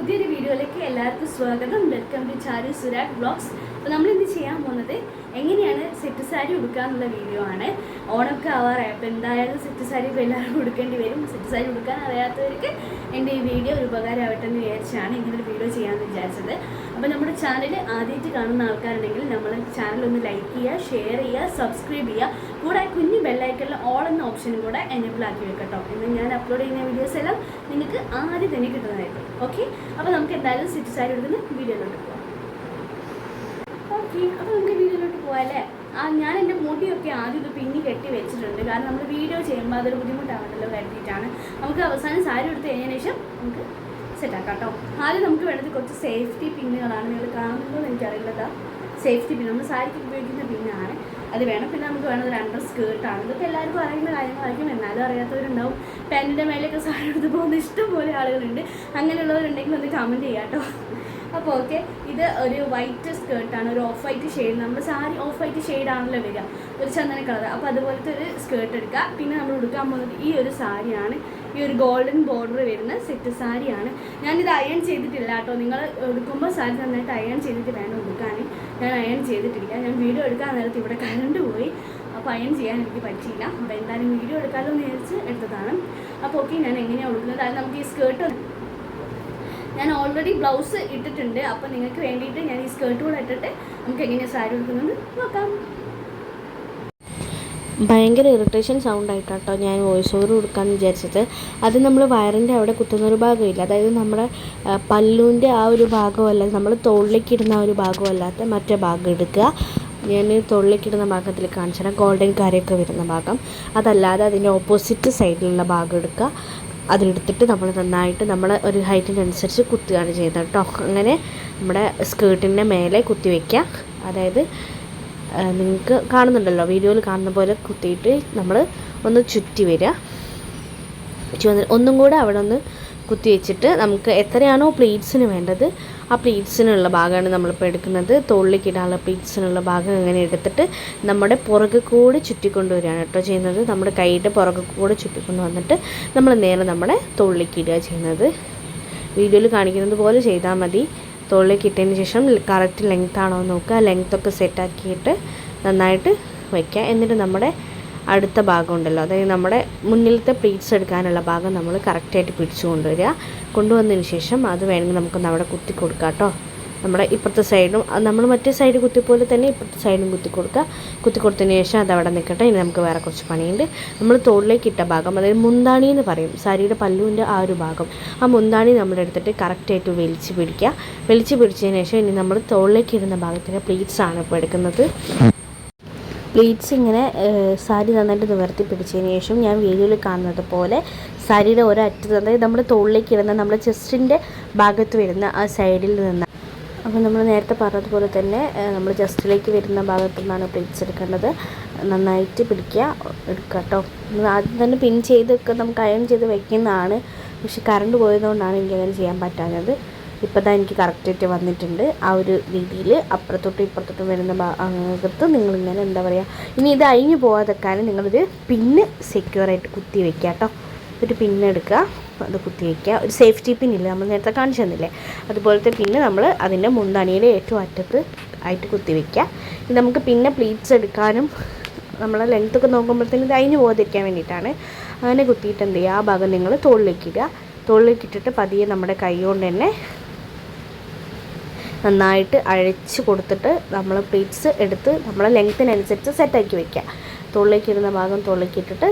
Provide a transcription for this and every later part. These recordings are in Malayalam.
പുതിയൊരു വീഡിയോയിലേക്ക് എല്ലാവർക്കും സ്വാഗതം. Welcome to Charu Surag blogs അപ്പോൾ നമ്മൾ ഇന്ന് ചെയ്യാൻ പോകുന്നത് എങ്ങനെയാണ് സെറ്റ് സാരി ഉടുക്കുക എന്നുള്ള വീഡിയോ ആണ്. ഓണമൊക്കെ ആവാറായി. അപ്പോൾ എന്തായാലും സെറ്റ് സാരി ഇപ്പോൾ എല്ലാവർക്കും ഉടുക്കേണ്ടി വരും. സെറ്റ് സാരി ഉടുക്കാൻ അറിയാത്തവർക്ക് എന്റെ ഈ വീഡിയോ ഒരു ഉപകാരമാവട്ടെ എന്ന് വിചാരിച്ചാണ് ഇങ്ങനൊരു വീഡിയോ ചെയ്യാമെന്ന് വിചാരിച്ചത്. അപ്പോൾ നമ്മുടെ ചാനൽ ആദ്യമായിട്ട് കാണുന്ന ആൾക്കാരുണ്ടെങ്കിൽ നമ്മൾ ചാനൽ ഒന്ന് ലൈക്ക് ചെയ്യുക ഷെയർ ചെയ്യുക സബ്സ്ക്രൈബ് ചെയ്യുക. കൂടെ കുഞ്ഞു ബെല്ലൈക്കണിൽ ഓൾ എന്ന ഓപ്ഷനും കൂടെ എനേബിൾ ആക്കി വെക്കട്ടോ ഇന്ന് ഞാൻ അപ്ലോഡ് ചെയ്യുന്ന വീഡിയോസ് എല്ലാം നിങ്ങൾക്ക് ആദ്യം തന്നെ കിട്ടുന്നതായിരിക്കും. ഓക്കെ അപ്പോൾ നമുക്ക് എന്തായാലും സിറ്റ് സാരി എടുക്കുന്ന വീഡിയോയിലോട്ട് പോകാം ഓക്കെ അപ്പോൾ നമുക്ക് വീഡിയോയിലോട്ട് പോകാം അല്ലേ? ആ ഞാൻ എന്റെ മുടിയൊക്കെ ആദ്യം ഇത് പിന്നി കെട്ടി വെച്ചിട്ടുണ്ട്. കാരണം നമ്മൾ വീഡിയോ ചെയ്യുമ്പോൾ അതൊരു ബുദ്ധിമുട്ടാണല്ലോ കരുതിയിട്ടാണ്. നമുക്ക് അവസാനം സാരി എടുത്ത് കഴിഞ്ഞതിന് ശേഷം നമുക്ക് സെറ്റാക്കാം കേട്ടോ. ആദ്യം നമുക്ക് വേണ്ടത് കുറച്ച് സേഫ്റ്റി പിന്നുകളാണ്. നിങ്ങൾ കാണുന്നത് എനിക്കറിയില്ലതാ. Safety pin. നമ്മൾ സാരിക്ക് ഉപയോഗിക്കുന്ന പിന്നാണ് അത് വേണം. പിന്നെ നമുക്ക് വേണ്ടത് അണ്ടർ സ്കേർട്ടാണ് ഇതൊക്കെ എല്ലാവർക്കും അറിയുന്ന കാര്യങ്ങളായിരിക്കും. എന്നാലും അറിയാത്തവരുണ്ടാവും. പാന്റിന്റെ മേലെയൊക്കെ സാരി എടുത്ത് പോകുന്ന ഇഷ്ടംപോലെ ആളുകളുണ്ട്. അങ്ങനെയുള്ളവരുണ്ടെങ്കിൽ ഒന്ന് കമന്റ് ചെയ്യാം കേട്ടോ. അപ്പോൾ ഓക്കെ ഇത് ഒരു വൈറ്റ് സ്കേർട്ടാണ് ഒരു ഓഫ് വൈറ്റ് ഷെയ്ഡ് നമ്മൾ സാരി ഓഫ് വൈറ്റ് ഷെയ്ഡാണല്ലോ വരിക ഒരു ചന്ദന കളർ അപ്പോൾ അതുപോലത്തെ ഒരു സ്കേർട്ട് എടുക്കുക. പിന്നെ നമ്മൾ ഉടുക്കാൻ പോകുന്നത് ഈ ഒരു സാരിയാണ്. ഈ ഒരു ഗോൾഡൻ ബോർഡർ വരുന്ന സെറ്റ് സാരിയാണ്. ഞാനിത് അയൺ ചെയ്തിട്ടില്ല കേട്ടോ. നിങ്ങൾ എടുക്കുമ്പോൾ സാരി നന്നായിട്ട് അയൺ ചെയ്തിട്ട് വേണം ഉടുക്കാൻ ഞാൻ അയൺ ചെയ്തിട്ടില്ല. ഞാൻ വീഡിയോ എടുക്കാൻ നേരത്ത് ഇവിടെ കറണ്ട് പോയി. അപ്പോൾ അയൺ ചെയ്യാൻ എനിക്ക് പറ്റിയില്ല. അപ്പോൾ എന്തായാലും വീഡിയോ എടുക്കാമല്ലോ എന്ന് വിചാരിച്ച് എടുത്തതാണ്. അപ്പോൾ ഓക്കെ ഞാൻ എങ്ങനെയാണ് ഉടുക്കുന്നത്? അത് നമുക്ക് ഈ സ്കേർട്ട് ഞാൻ ഓൾറെഡി ബ്ലൗസ് ഇട്ടിട്ടുണ്ട്. അപ്പോൾ നിങ്ങൾക്ക് വേണ്ടിയിട്ട് ഞാൻ ഈ സ്കേർട്ട് കൂടെ ഇട്ടിട്ട് നമുക്ക് എങ്ങനെയാണ് സാരി എടുക്കുന്നത് നോക്കാം. ഭയങ്കര ഇറിറ്റേഷൻ സൗണ്ട് ആയിട്ടാട്ടോ ഞാൻ വോയിസ് ഓവർ കൊടുക്കാമെന്ന് വിചാരിച്ചത്. അത് നമ്മൾ വയറിന്റെ അവിടെ കുത്തുന്ന ഒരു ഭാഗമില്ല. അതായത് നമ്മുടെ പല്ലുവിന്റെ ആ ഒരു ഭാഗമല്ല നമ്മൾ തോളിലേക്ക് ഇടുന്ന ആ ഒരു ഭാഗമല്ലാത്ത മറ്റേ ഭാഗം എടുക്കുക. ഞാൻ തോളിലേക്ക് ഇടുന്ന ഭാഗത്തിൽ തരാം. ഗോൾഡൻ കാര്യമൊക്കെ വരുന്ന ഭാഗം. അതല്ലാതെ അതിന്റെ ഓപ്പോസിറ്റ് സൈഡിലുള്ള ഭാഗം എടുക്കുക. അതിലെടുത്തിട്ട് നമ്മൾ നന്നായിട്ട് നമ്മൾ ഒരു ഹൈറ്റിനനുസരിച്ച് കുത്തുകയാണ് ചെയ്യുന്നത് കേട്ടോ. അങ്ങനെ നമ്മുടെ സ്കേർട്ടിന്റെ മേലെ കുത്തി വയ്ക്കുക. അതായത് നിങ്ങൾക്ക് കാണുന്നുണ്ടല്ലോ വീഡിയോയിൽ കാണുന്ന പോലെ കുത്തിയിട്ട് നമ്മൾ ഒന്ന് ചുറ്റി വരിക. ചുവന്ന വന്ന് ഒന്നും കൂടെ അവിടെ ഒന്ന് കുത്തി വെച്ചിട്ട് നമുക്ക് എത്രയാണോ പ്ലേറ്റ്സിന് വേണ്ടത് ആ പ്ലീറ്റ്സിനുള്ള ഭാഗമാണ് നമ്മളിപ്പോൾ എടുക്കുന്നത്. തോളിലേക്ക് ഇടാനുള്ള പ്ലീറ്റ്സിനുള്ള ഭാഗം ഇങ്ങനെ എടുത്തിട്ട് നമ്മുടെ പുറകെ കൂടെ ചുറ്റിക്കൊണ്ടുവരികയാണ് കേട്ടോ ചെയ്യുന്നത്. നമ്മുടെ കൈയുടെ പുറകെ കൂടെ ചുറ്റിക്കൊണ്ട് വന്നിട്ട് നമ്മൾ നേരെ നമ്മുടെ തോളിലേക്ക് ഇടുക ചെയ്യുന്നത്. വീഡിയോയിൽ കാണിക്കുന്നത് പോലെ ചെയ്താൽ മതി. തോളിലേക്ക് ഇട്ടതിന് ശേഷം കറക്റ്റ് ലെങ്ത് ആണോ നോക്കുക. ലെങ്ത്തൊക്കെ സെറ്റാക്കിയിട്ട് നന്നായിട്ട് വയ്ക്കുക എന്നിട്ട് നമ്മുടെ അടുത്ത ഭാഗം ഉണ്ടല്ലോ അതായത് നമ്മുടെ മുന്നിലത്തെ പ്ലീറ്റ്സ് എടുക്കാനുള്ള ഭാഗം നമ്മൾ കറക്റ്റായിട്ട് പിടിച്ചു കൊണ്ടുവരിക. കൊണ്ടുവന്നതിന് ശേഷം അത് വേണമെങ്കിൽ നമുക്ക് നമ്മുടെ കുത്തി കൊടുക്കാം കേട്ടോ. നമ്മുടെ ഇപ്പുറത്തെ സൈഡും നമ്മൾ മറ്റേ സൈഡ് കുത്തി പോലെ തന്നെ ഇപ്പുറത്തെ സൈഡും കുത്തി കൊടുക്കുക. കുത്തി കൊടുത്തതിന് ശേഷം അത് അവിടെ നിൽക്കട്ടെ. ഇനി നമുക്ക് വേറെ കുറച്ച് പണിയുണ്ട്. നമ്മൾ തോളിലേക്ക് ഇട്ട ഭാഗം അതായത് മുന്താണി എന്ന് പറയും. സാരിയുടെ പല്ലുവിന്റെ ആ ഒരു ഭാഗം. ആ മുന്താണി നമ്മൾ എടുത്തിട്ട് കറക്റ്റായിട്ട് വലിച്ച് പിടിക്കുക. വലിച്ച് പിടിച്ചതിന് ശേഷം ഇനി നമ്മൾ തോളിലേക്ക് ഇടുന്ന ഭാഗത്തിന്റെ പ്ലീറ്റ്സ് ആണ് ഇപ്പോൾ എടുക്കുന്നത്. പ്ലീറ്റ്സ് ഇങ്ങനെ സാരി നന്നായിട്ട് നിവർത്തി പിടിച്ചതിന് ശേഷം ഞാൻ വീഡിയോയിൽ കാണുന്നത് പോലെ സാരിയുടെ ഒരറ്റത്ത് അതായത് നമ്മൾ തോളിലേക്ക് ഇടുന്ന നമ്മുടെ ചെസ്റ്റിന്റെ ഭാഗത്ത് വരുന്ന ആ സൈഡിൽ നിന്ന്. അപ്പോൾ നമ്മൾ നേരത്തെ പറഞ്ഞതുപോലെ തന്നെ നമ്മൾ ചെസ്റ്റിലേക്ക് വരുന്ന ഭാഗത്തു നിന്നാണ് പ്ലീറ്റ്സ് എടുക്കേണ്ടത്. നന്നായിട്ട് പിടിക്കുക എടുക്കുക കേട്ടോ ആദ്യം തന്നെ പിൻ ചെയ്തൊക്കെ നമുക്ക് അയൺ ചെയ്ത് വയ്ക്കുന്നതാണ് പക്ഷെ കറണ്ട് പോയതുകൊണ്ടാണ് എനിക്കങ്ങനെ ചെയ്യാൻ പറ്റാഞ്ഞത്. ഇപ്പോൾ തന്നെ എനിക്ക് കറക്റ്റായിട്ട് വന്നിട്ടുണ്ട്. ആ ഒരു രീതിയിൽ അപ്പുറത്തോട്ടും ഇപ്പുറത്തോട്ടും വരുന്ന ഭാഗത്ത് നിങ്ങളിങ്ങനെ എന്താ പറയുക ഇനി ഇത് അഴിഞ്ഞു പോകാതെക്കാൻ നിങ്ങളൊരു പിന്ന് സെക്യൂറായിട്ട് കുത്തി വെക്കുക കേട്ടോ ഒരു പിന്നെടുക്കുക അത് കുത്തി വയ്ക്കുക. ഒരു സേഫ്റ്റി പിന്നില്ല നമ്മൾ നേരത്തെ കാണിച്ചു തന്നില്ലേ? അതുപോലത്തെ പിന്നെ നമ്മൾ അതിന്റെ മുന്തണിയുടെ ഏറ്റവും അറ്റത്ത് ആയിട്ട് കുത്തി വയ്ക്കുക. ഇത് നമുക്ക് പിന്നെ പ്ലീറ്റ്സ് എടുക്കാനും നമ്മളെ ലെങ്ത് ഒക്കെ നോക്കുമ്പോഴത്തേനും ഇത് അഴിഞ്ഞു പോകാതിരിക്കാൻ വേണ്ടിയിട്ടാണ്. അങ്ങനെ കുത്തിയിട്ട് എന്ത് ചെയ്യുക? ആ ഭാഗം നിങ്ങൾ തോളിലേക്ക് ഇടുക. പതിയെ നമ്മുടെ കൈ കൊണ്ട് തന്നെ നന്നായിട്ട് അഴിച്ച് കൊടുത്തിട്ട് നമ്മൾ പ്ലീറ്റ്സ് എടുത്ത് നമ്മളെ ലെങ്ത്തിനനുസരിച്ച് സെറ്റാക്കി വയ്ക്കുക തുള്ളിക്കിടുന്ന ഭാഗം തുള്ളിക്കിട്ടിട്ട്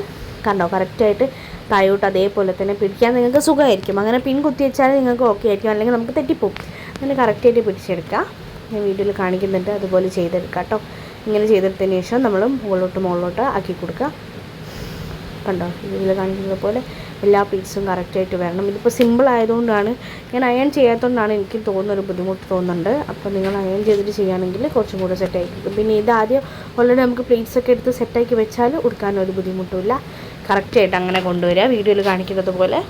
കണ്ടോ കറക്റ്റായിട്ട് തായോട്ട് അതേപോലെ തന്നെ പിടിക്കാൻ നിങ്ങൾക്ക് സുഖമായിരിക്കും. അങ്ങനെ പിൻ കുത്തി വെച്ചാൽ നിങ്ങൾക്ക് ഓക്കെ ആയിരിക്കും. അല്ലെങ്കിൽ നമുക്ക് തെറ്റിപ്പോവും. അങ്ങനെ കറക്റ്റായിട്ട് പിടിച്ചെടുക്കുക. ഞാൻ വീഡിയോയിൽ കാണിക്കുന്നുണ്ട്. അതുപോലെ ചെയ്തെടുക്കുക കേട്ടോ. ഇങ്ങനെ ചെയ്തെടുത്തതിന് ശേഷം നമ്മൾ മുകളിലോട്ട് മുകളിലോട്ട് ആക്കി കൊടുക്കുക. കണ്ടോ വീഡിയോയിൽ കാണിക്കുന്നത് പോലെ എല്ലാ പീസും കറക്റ്റായിട്ട് വരണം. ഇതിപ്പോൾ സിമ്പിൾ ആയതുകൊണ്ടാണ് ഞാൻ അയൺ ചെയ്യാത്തതുകൊണ്ടാണ് എനിക്ക് തോന്നുന്ന ഒരു ബുദ്ധിമുട്ട് തോന്നുന്നുണ്ട്. അപ്പോൾ നിങ്ങൾ അയൺ ചെയ്തിട്ട് ചെയ്യുകയാണെങ്കിൽ കുറച്ചും കൂടെ സെറ്റായി പിന്നെ ഇത് ആദ്യം ഓൾറെഡി നമുക്ക് പ്ലേറ്റ്സ് ഒക്കെ എടുത്ത് സെറ്റാക്കി വെച്ചാൽ ഉടുക്കാൻ ഒരു ബുദ്ധിമുട്ടുമില്ല കറക്റ്റായിട്ട് അങ്ങനെ കൊണ്ടുവരിക. വീഡിയോയിൽ കാണിക്കുന്നത് പോലെ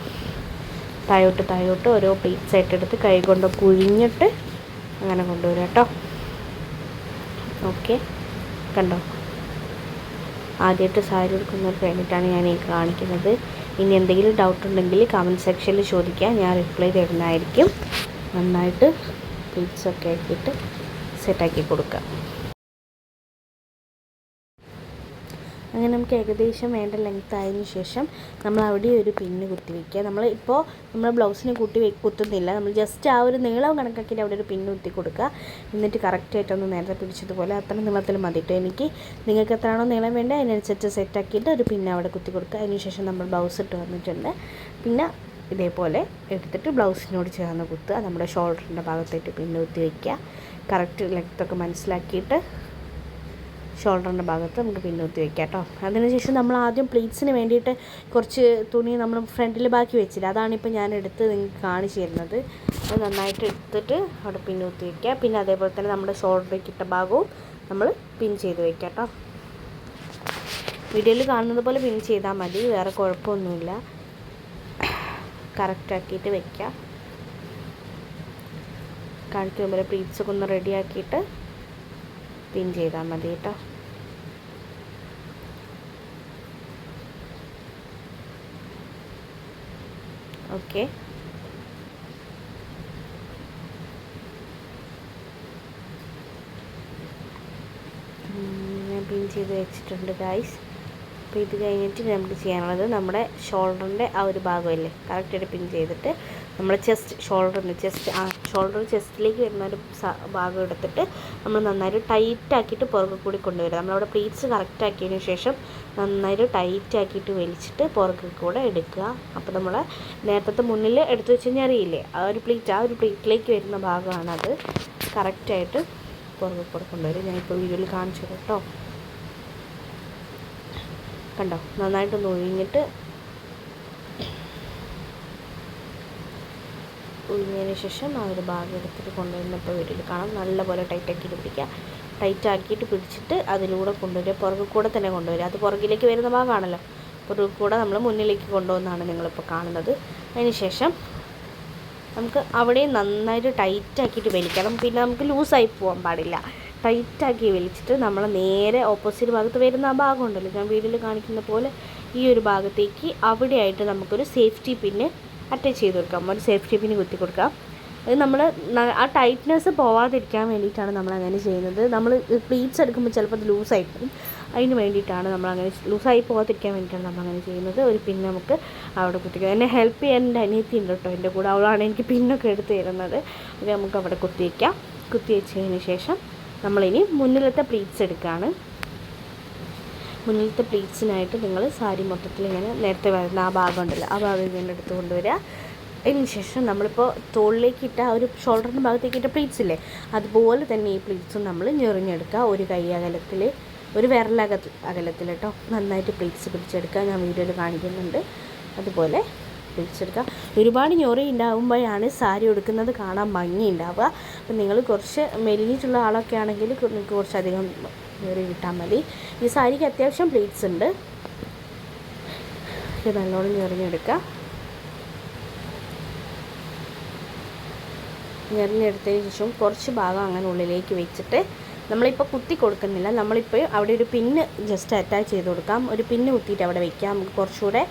തായോട്ട് തായോട്ട് ഓരോ പ്ലേറ്റ്സ് ആയിട്ട് എടുത്ത് കൈ കൊണ്ട് കുഴിഞ്ഞിട്ട് അങ്ങനെ കൊണ്ടുവരിക കേട്ടോ. ഓക്കെ കണ്ടോ? ആദ്യമായിട്ട് സാരി എടുക്കുന്നവർക്ക് വേണ്ടിയിട്ടാണ് ഞാൻ ഈ കാണിക്കുന്നത്. ഇനി എന്തെങ്കിലും ഡൗട്ട് ഉണ്ടെങ്കിൽ കമന്റ് സെക്ഷനിൽ ചോദിക്കുക ഞാൻ റിപ്ലൈ തരുന്നതായിരിക്കും. നന്നായിട്ട് പ്ലീറ്റ്സൊക്കെ ആക്കിയിട്ട് സെറ്റാക്കി കൊടുക്കാം. അങ്ങനെ നമുക്ക് ഏകദേശം വേണ്ട ലെങ്ത് ആയതിനു ശേഷം നമ്മൾ അവിടെ ഒരു പിന്ന് കുത്തി വയ്ക്കുക നമ്മൾ ഇപ്പോൾ നമ്മൾ ബ്ലൗസിന് കുട്ടി കുത്തുന്നില്ല. നമ്മൾ ജസ്റ്റ് ആ ഒരു നീളം കണക്കാക്കിയിട്ട് അവിടെ ഒരു പിന്ന് കുത്തി കൊടുക്കുക. എന്നിട്ട് കറക്റ്റായിട്ടൊന്ന് നേരത്തെ പിടിച്ചതുപോലെ അത്ര നീളത്തിൽ മതി കേട്ടോ എനിക്ക് നിങ്ങൾക്ക് എത്രയാണോ നീളം വേണ്ടത് അതിനനുസരിച്ച് സെറ്റാക്കിയിട്ട് ഒരു പിന്ന് അവിടെ കുത്തി കൊടുക്കുക. അതിനുശേഷം നമ്മൾ ബ്ലൗസ് ഇട്ട് വന്നിട്ടുണ്ട്. പിന്നെ ഇതേപോലെ എടുത്തിട്ട് ബ്ലൗസിനോട് ചേർന്ന് കുത്തുക. നമ്മുടെ ഷോൾഡറിന്റെ ഭാഗത്തായിട്ട് പിന്നെ കുത്തി വയ്ക്കുക കറക്റ്റ് ലെങ്ത്തൊക്കെ മനസ്സിലാക്കിയിട്ട് ഷോൾഡറിന്റെ ഭാഗത്ത് നമുക്ക് പിന്നൂത്തി വെക്കാം കേട്ടോ. അതിനുശേഷം നമ്മൾ ആദ്യം പ്ലീറ്റ്സിന് വേണ്ടിയിട്ട് കുറച്ച് തുണി നമ്മൾ ഫ്രണ്ടിൽ ബാക്കി വെച്ചില്ല. അതാണിപ്പോൾ ഞാൻ എടുത്ത് നിങ്ങൾക്ക് കാണിച്ചു തരുന്നത്. അത് നന്നായിട്ട് എടുത്തിട്ട് അവിടെ പിന്നൂത്തി വെക്കുക പിന്നെ അതേപോലെ തന്നെ നമ്മുടെ ഷോൾഡറിലേക്ക് ഭാഗവും നമ്മൾ പിൻ ചെയ്ത് വെക്കാം കേട്ടോ. വീഡിയോയിൽ കാണുന്നത് പോലെ പിൻ ചെയ്താൽ മതി. വേറെ കുഴപ്പമൊന്നുമില്ല. കറക്റ്റാക്കിയിട്ട് വെക്കുക കാണിക്കുന്ന പോലെ പ്ലീറ്റ്സൊക്കെ ഒന്ന് റെഡിയാക്കിയിട്ട് പിൻ ചെയ്താൽ മതി കേട്ടോ. ഓക്കെ ഞാൻ പിൻ ചെയ്ത് വെച്ചിട്ടുണ്ട് ഗായ്സ് അപ്പോൾ ഇത് കഴിഞ്ഞിട്ട് നമുക്ക് ചെയ്യാനുള്ളത് നമ്മുടെ ഷോൾഡറിന്റെ ആ ഒരു ഭാഗമല്ലേ കറക്റ്റായിട്ട് പിൻ ചെയ്തിട്ട് നമ്മുടെ ചെസ്റ്റ് ഷോൾഡറിന്റെ ചെസ്റ്റ് ആ ഷോൾഡർ ചെസ്റ്റിലേക്ക് വരുന്ന ഒരു ഭാഗം എടുത്തിട്ട് നമ്മൾ നന്നായിട്ട് ടൈറ്റ് ആക്കിയിട്ട് പുറകെ കൂടി കൊണ്ടുവരിക. നമ്മളവിടെ പ്ലീറ്റ്സ് കറക്റ്റ് ആക്കിയതിന് ശേഷം നന്നായിട്ട് ടൈറ്റ് ആക്കിയിട്ട് വലിച്ചിട്ട് പുറകെ കൂടെ എടുക്കുക. അപ്പോൾ നമ്മൾ നേരത്തെ മുന്നിൽ എടുത്തു വെച്ച് കഴിഞ്ഞാൽ അറിയില്ലേ? ആ ഒരു പ്ലീറ്റ് ആ ഒരു പ്ലീറ്റിലേക്ക് വരുന്ന ഭാഗമാണ് അത് കറക്റ്റായിട്ട് പുറകെ കൂടെ കൊണ്ടുവരും ഞാനിപ്പോൾ വീഡിയോയിൽ കാണിച്ചു കേട്ടോ. കണ്ടോ? നന്നായിട്ട് ഒഴിഞ്ഞിട്ട് ഒഴിഞ്ഞതിന് ശേഷം ആ ഒരു ഭാഗം എടുത്തിട്ട് കൊണ്ടുവരുന്നപ്പോൾ വീട്ടിൽ കാണാം. നല്ലപോലെ ടൈറ്റ് ആക്കിയിട്ട് പിടിക്കുക. ടൈറ്റ് ആക്കിയിട്ട് പിടിച്ചിട്ട് അതിലൂടെ കൊണ്ടുവരിക. പുറകിൽ കൂടെ തന്നെ കൊണ്ടുവരിക. അത് പുറകിലേക്ക് വരുന്ന ഭാഗമാണല്ലോ. പുറകിൽ കൂടെ നമ്മൾ മുന്നിലേക്ക് കൊണ്ടുവന്നാണ് നിങ്ങളിപ്പോൾ കാണുന്നത്. അതിന് ശേഷം നമുക്ക് അവിടെ നന്നായിട്ട് ടൈറ്റ് ആക്കിയിട്ട് വലിക്കണം പിന്നെ നമുക്ക് ലൂസായി പോകാൻ പാടില്ല. ടൈറ്റാക്കി വലിച്ചിട്ട് നമ്മൾ നേരെ ഓപ്പോസിറ്റ് ഭാഗത്ത് വരുന്ന ആ ഭാഗമുണ്ടല്ലോ ഞാൻ വീഡിയോയിൽ കാണിക്കുന്ന പോലെ ഈ ഒരു ഭാഗത്തേക്ക് അവിടെയായിട്ട് നമുക്കൊരു സേഫ്റ്റി പിന്ന് അറ്റാച്ച് ചെയ്ത് കൊടുക്കാം. ഒരു സേഫ്റ്റി പിന്നെ കുത്തി കൊടുക്കാം. അത് നമ്മൾ ആ ടൈറ്റ്നെസ് പോവാതിരിക്കാൻ വേണ്ടിയിട്ടാണ് നമ്മൾ അങ്ങനെ ചെയ്യുന്നത്. നമ്മൾ പ്ലീറ്റ്സ് എടുക്കുമ്പോൾ ചിലപ്പോൾ അത് ലൂസായി പോകും അതിന് വേണ്ടിയിട്ടാണ് നമ്മൾ അങ്ങനെ ലൂസായി പോകാതിരിക്കാൻ വേണ്ടിയിട്ടാണ് നമ്മൾ അങ്ങനെ ചെയ്യുന്നത്. ഒരു പിൻ നമുക്ക് അവിടെ കുത്തിക്കാം എന്നെ ഹെൽപ്പ് ചെയ്യാൻ എന്റെ അനിയത്തി ഉണ്ട് കേട്ടോ എന്റെ കൂടെ. അവളാണ് എനിക്ക് പിന്നൊക്കെ എടുത്ത് തരുന്നത്. അത് നമുക്ക് അവിടെ കുത്തി വയ്ക്കാം കുത്തി വെച്ചതിന് ശേഷം നമ്മളിനി മുന്നിലത്തെ പ്ലീറ്റ്സ് എടുക്കുകയാണ് മുന്നിലത്തെ പ്ലീറ്റ്സിനായിട്ട് നിങ്ങൾ സാരി മൊത്തത്തിൽ ഇങ്ങനെ നേരത്തെ വരുന്ന ആ ഭാഗം ഉണ്ടല്ലോ ആ ഭാഗം ഇങ്ങനെ എടുത്ത് കൊണ്ടുവരിക. അതിന് ശേഷം നമ്മളിപ്പോൾ തോളിലേക്ക് ഇട്ട ആ ഒരു ഷോൾഡറിന്റെ ഭാഗത്തേക്ക് ഇട്ട പ്ലീറ്റ്സ് ഇല്ലേ അതുപോലെ തന്നെ ഈ പ്ലീറ്റ്സും നമ്മൾ ഞെറിഞ്ഞെടുക്കുക. ഒരു കൈ അകലത്തിൽ ഒരു വിരലക അകലത്തിൽ കേട്ടോ നന്നായിട്ട് പ്ലീറ്റ്സ് പിടിച്ചെടുക്കുക. ഞാൻ വീഡിയോയിൽ കാണിക്കുന്നുണ്ട്. അതുപോലെ പിടിച്ചെടുക്കുക. ഒരുപാട് ഞൊറി ഉണ്ടാകുമ്പോഴാണ് സാരി ഉടുക്കുന്നത് കാണാൻ ഭംഗി ഉണ്ടാവുക. അപ്പം നിങ്ങൾ കുറച്ച് മെലിഞ്ഞിട്ടുള്ള ആളൊക്കെ ആണെങ്കിൽ കുറച്ചധികം ഞൊറി കിട്ടാൻ മതി. ഈ സാരിക്ക് അത്യാവശ്യം പ്ലേറ്റ്സ് ഉണ്ട്. ഇത് നല്ലോണം ഞൊറിഞ്ഞെടുക്കുക. ഞെറിഞ്ഞെടുത്തതിന് ശേഷം കുറച്ച് ഭാഗം അങ്ങനെ ഉള്ളിലേക്ക് വെച്ചിട്ട് നമ്മളിപ്പോൾ കുത്തി കൊടുക്കുന്നില്ല. നമ്മളിപ്പോൾ അവിടെ ഒരു പിന്ന് ജസ്റ്റ് അറ്റാച്ച് ചെയ്ത് കൊടുക്കാം. ഒരു പിന്ന് കുത്തിയിട്ട് അവിടെ വെക്കാം. നമുക്ക് കുറച്ചുകൂടെ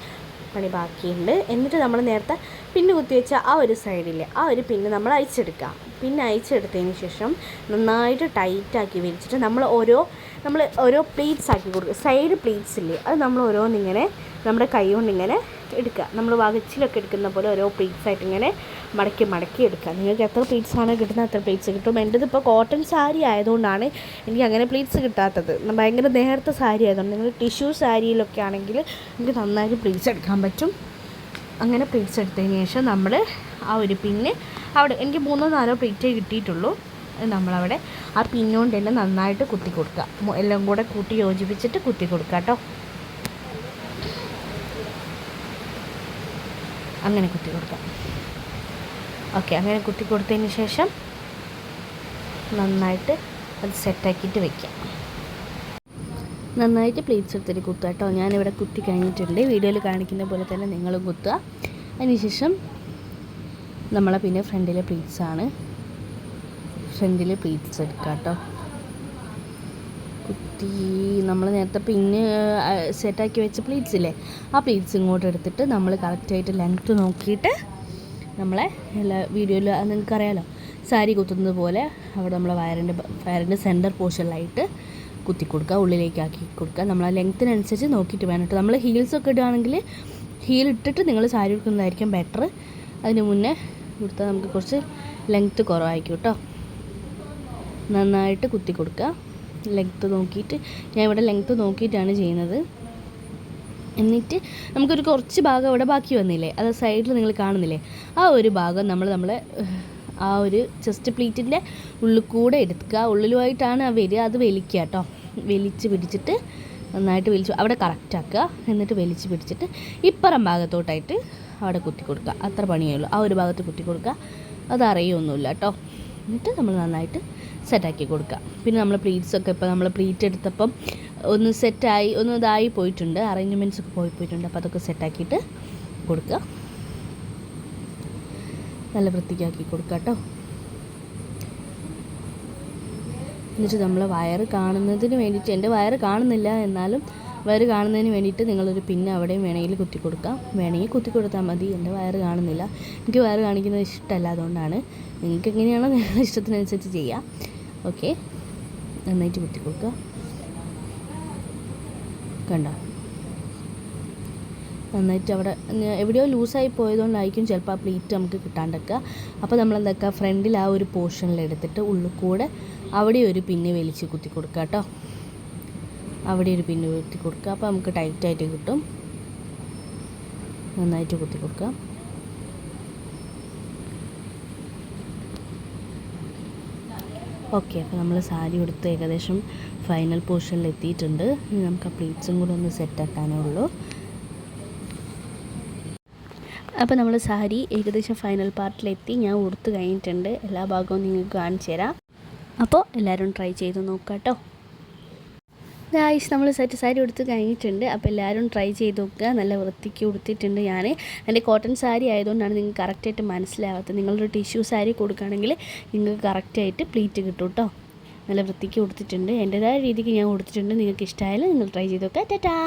പണി ബാക്കിയുണ്ട്. എന്നിട്ട് നമ്മൾ നേരത്തെ പിന്ന് കുത്തിവെച്ച ആ ഒരു സൈഡിൽ ആ ഒരു പിന്ന് നമ്മൾ അയച്ചെടുക്കുക പിന്നെ അയച്ചെടുത്തതിന് ശേഷം നന്നായിട്ട് ടൈറ്റാക്കി വലിച്ചിട്ട് നമ്മൾ ഓരോ നമ്മൾ ഓരോ പ്ലീറ്റ്സ് ആക്കി കൊടുക്കുക സൈഡ് പ്ലീറ്റ്സ് ഇല്ലേ അത് നമ്മൾ ഓരോന്നിങ്ങനെ നമ്മുടെ കൈ കൊണ്ട് ഇങ്ങനെ എടുക്കുക. നമ്മൾ വകച്ചിലൊക്കെ എടുക്കുന്ന പോലെ ഓരോ പ്ലീറ്റ്സ് ആയിട്ട് ഇങ്ങനെ മടക്കി മടക്കി എടുക്കുക. നിങ്ങൾക്ക് എത്ര പ്ലീറ്റ്സ് ആണ് കിട്ടുന്നത് അത്ര പ്ലീറ്റ്സ് കിട്ടും. എന്റെത് ഇപ്പോൾ കോട്ടൺ സാരി ആയതുകൊണ്ടാണ് എനിക്ക് അങ്ങനെ പ്ലീറ്റ്സ് കിട്ടാത്തത്. ഭയങ്കര നേരത്തെ സാരി ആയതുകൊണ്ട് നിങ്ങൾ ടിഷ്യൂ സാരിയിലൊക്കെ ആണെങ്കിൽ എനിക്ക് നന്നായിട്ട് പ്ലീറ്റ്സ് എടുക്കാൻ പറ്റും. അങ്ങനെ പ്ലീറ്റ്സ് എടുത്തതിന് ശേഷം നമ്മൾ ആ ഒരു പിന്ന് അവിടെ എനിക്ക് മൂന്നോ നാലോ പ്ലീറ്റേ കിട്ടിയിട്ടുള്ളൂ. നമ്മളവിടെ ആ പിന്നുകൊണ്ട് തന്നെ നന്നായിട്ട് കുത്തി കൊടുക്കുക. എല്ലാം കൂടെ കൂട്ടി യോജിപ്പിച്ചിട്ട് കുത്തി കൊടുക്കുക കേട്ടോ. അങ്ങനെ കുത്തി കൊടുക്കാം. ഓക്കെ അങ്ങനെ കുത്തി കൊടുത്തതിന് ശേഷം നന്നായിട്ട് അത് സെറ്റാക്കിയിട്ട് വെക്കാം. നന്നായിട്ട് പ്ലേറ്റ്സ് എടുത്തിട്ട് കുത്തുക കേട്ടോ. ഞാനിവിടെ കുത്തി കഴിഞ്ഞിട്ടുണ്ട്. വീഡിയോയിൽ കാണിക്കുന്ന പോലെ തന്നെ നിങ്ങളും കുത്തുക. അതിനുശേഷം നമ്മളെ പിന്നെ ഫ്രണ്ടിലെ പ്ലേറ്റ്സാണ് ഫ്രണ്ടിലെ പ്ലേറ്റ്സ് എടുക്കുക കേട്ടോ. കുത്തി നമ്മൾ നേരത്തെ പിന്ന് സെറ്റാക്കി വെച്ച പ്ലീറ്റ്സ് ഇല്ലേ? ആ പ്ലീറ്റ്സ് ഇങ്ങോട്ട് എടുത്തിട്ട് നമ്മൾ കറക്റ്റായിട്ട് ലെങ്ത്ത് നോക്കിയിട്ട് നമ്മളെ എല്ലാ വീഡിയോയിൽ നിങ്ങൾക്കറിയാലോ സാരി കുത്തുന്നത് പോലെ അവിടെ നമ്മളെ വയറിന്റെ വയറിന്റെ സെന്റർ പോർഷനിലായിട്ട് കുത്തി കൊടുക്കുക ഉള്ളിലേക്ക് ആക്കി കൊടുക്കുക. നമ്മൾ ആ ലെങ്ത്തിനനുസരിച്ച് നോക്കിയിട്ട് വേണം കേട്ടോ. നമ്മൾ ഹീൽസൊക്കെ ഇടുകയാണെങ്കിൽ ഹീൽ ഇട്ടിട്ട് നിങ്ങൾ സാരി ഉടുക്കുന്നതായിരിക്കും ബെറ്റർ അതിന് മുന്നേ കൊടുത്താൽ നമുക്ക് കുറച്ച് ലെങ്ത്ത് കുറവായിരിക്കും കേട്ടോ. നന്നായിട്ട് കുത്തി കൊടുക്കുക. ലെങ്ത്ത് നോക്കിയിട്ട് ഞാൻ ഇവിടെ ലെങ്ത്ത് നോക്കിയിട്ടാണ് ചെയ്യുന്നത്. എന്നിട്ട് നമുക്കൊരു കുറച്ച് ഭാഗം ഇവിടെ ബാക്കി വന്നില്ലേ? അത് സൈഡിൽ നിങ്ങൾ കാണുന്നില്ലേ? ആ ഒരു ഭാഗം നമ്മൾ നമ്മളെ ആ ഒരു ചെസ്റ്റ് പ്ലീറ്റിന്റെ ഉള്ളിൽ കൂടെ എടുക്കുക. ഉള്ളിലുമായിട്ടാണ് ആ വരിക. അത് വലിക്കുക കേട്ടോ. വലിച്ച് പിടിച്ചിട്ട് നന്നായിട്ട് വലിച്ചു. അവിടെ കറക്റ്റാക്കുക എന്നിട്ട് വലിച്ച് പിടിച്ചിട്ട് ഇപ്പുറം ഭാഗത്തോട്ടായിട്ട് അവിടെ കുത്തി കൊടുക്കുക. അത്ര പണിയേ ഉള്ളൂ. ആ ഒരു ഭാഗത്ത് കുത്തി കൊടുക്കുക. അത് കേട്ടോ. എന്നിട്ട് നമ്മൾ നന്നായിട്ട് സെറ്റാക്കി കൊടുക്കുക. പിന്നെ നമ്മൾ പ്ലീറ്റ്സൊക്കെ ഇപ്പോൾ നമ്മൾ പ്ലീറ്റ് എടുത്തപ്പം ഒന്ന് സെറ്റായി ഒന്ന് ഇതായി പോയിട്ടുണ്ട്. അറേഞ്ച്മെന്റ്സ് ഒക്കെ പോയി പോയിട്ടുണ്ട്. അപ്പോൾ അതൊക്കെ സെറ്റാക്കിയിട്ട് കൊടുക്കുക. നല്ല വൃത്തിക്കാക്കി കൊടുക്കുക കേട്ടോ. എന്നിട്ട് നമ്മൾ വയറ് കാണുന്നതിന് വേണ്ടിയിട്ട് എന്റെ വയറ് കാണുന്നില്ല എന്നാലും വയറ് കാണുന്നതിന് വേണ്ടിയിട്ട് നിങ്ങളൊരു പിന്നെ അവിടെയും വേണമെങ്കിൽ കുത്തി കൊടുക്കാം. വേണമെങ്കിൽ കുത്തി കൊടുത്താൽ മതി. എന്റെ വയറ് കാണുന്നില്ല. എനിക്ക് വയറ് കാണിക്കുന്നത് ഇഷ്ടമല്ല അതുകൊണ്ടാണ് നിങ്ങൾക്ക് എങ്ങനെയാണോ നിങ്ങളുടെ ഇഷ്ടത്തിനനുസരിച്ച് ചെയ്യാം. ഓക്കെ. നന്നായിട്ട് കുത്തി കൊടുക്കുക. കണ്ടോ? നന്നായിട്ട് അവിടെ എവിടെയോ ലൂസായി പോയതുകൊണ്ടായിരിക്കും ചിലപ്പോൾ ആ പ്ലേറ്റ് നമുക്ക് കിട്ടാണ്ടൊക്കെ. അപ്പോൾ നമ്മൾ എന്താക്കുക ഫ്രണ്ടിൽ ആ ഒരു പോർഷനിൽ എടുത്തിട്ട് ഉള്ളിൽ കൂടെ അവിടെ ഒരു പിന്ന് വലിച്ച് കുത്തി കൊടുക്കുക കേട്ടോ. അവിടെ ഒരു പിന്ന് കുത്തി കൊടുക്കുക. അപ്പോൾ നമുക്ക് ടൈറ്റായിട്ട് കിട്ടും. നന്നായിട്ട് കുത്തി കൊടുക്കുക ഓക്കെ അപ്പോൾ നമ്മൾ സാരി ഉടുത്ത് ഏകദേശം ഫൈനൽ പോർഷനിൽ എത്തിയിട്ടുണ്ട്. ഇനി നമുക്ക് ആ പ്ലീറ്റ്സും കൂടെ ഒന്ന് സെറ്റാക്കാനേ ഉള്ളൂ. അപ്പോൾ നമ്മൾ സാരി ഏകദേശം ഫൈനൽ പാർട്ടിലെത്തി ഞാൻ ഉടുത്ത് കഴിഞ്ഞിട്ടുണ്ട്. എല്ലാ ഭാഗവും നിങ്ങൾക്ക് കാണിച്ചു തരാം. അപ്പോൾ എല്ലാവരും ട്രൈ ചെയ്ത് നോക്കാം കേട്ടോ ഗായ്സ് നമ്മൾ സെറ്റ് സാരി ഉടുത്ത് കഴിഞ്ഞിട്ടുണ്ട്. അപ്പോൾ എല്ലാവരും ട്രൈ ചെയ്ത് നോക്കുക. നല്ല വൃത്തിക്ക് ഉടുത്തിട്ടുണ്ട് ഞാൻ എന്റെ കോട്ടൺ സാരി ആയതുകൊണ്ടാണ് നിങ്ങൾക്ക് കറക്റ്റായിട്ട് മനസ്സിലാവാത്തത്. നിങ്ങളൊരു ടിഷ്യൂ സാരി കൊടുക്കുകയാണെങ്കിൽ നിങ്ങൾക്ക് കറക്റ്റായിട്ട് പ്ലീറ്റ് കിട്ടും കേട്ടോ നല്ല വൃത്തിക്ക് കൊടുത്തിട്ടുണ്ട് എന്റേതായ രീതിക്ക് ഞാൻ കൊടുത്തിട്ടുണ്ട് നിങ്ങൾക്ക് ഇഷ്ടമായാലും നിങ്ങൾ ട്രൈ ചെയ്ത് നോക്കുക. ടാറ്റാ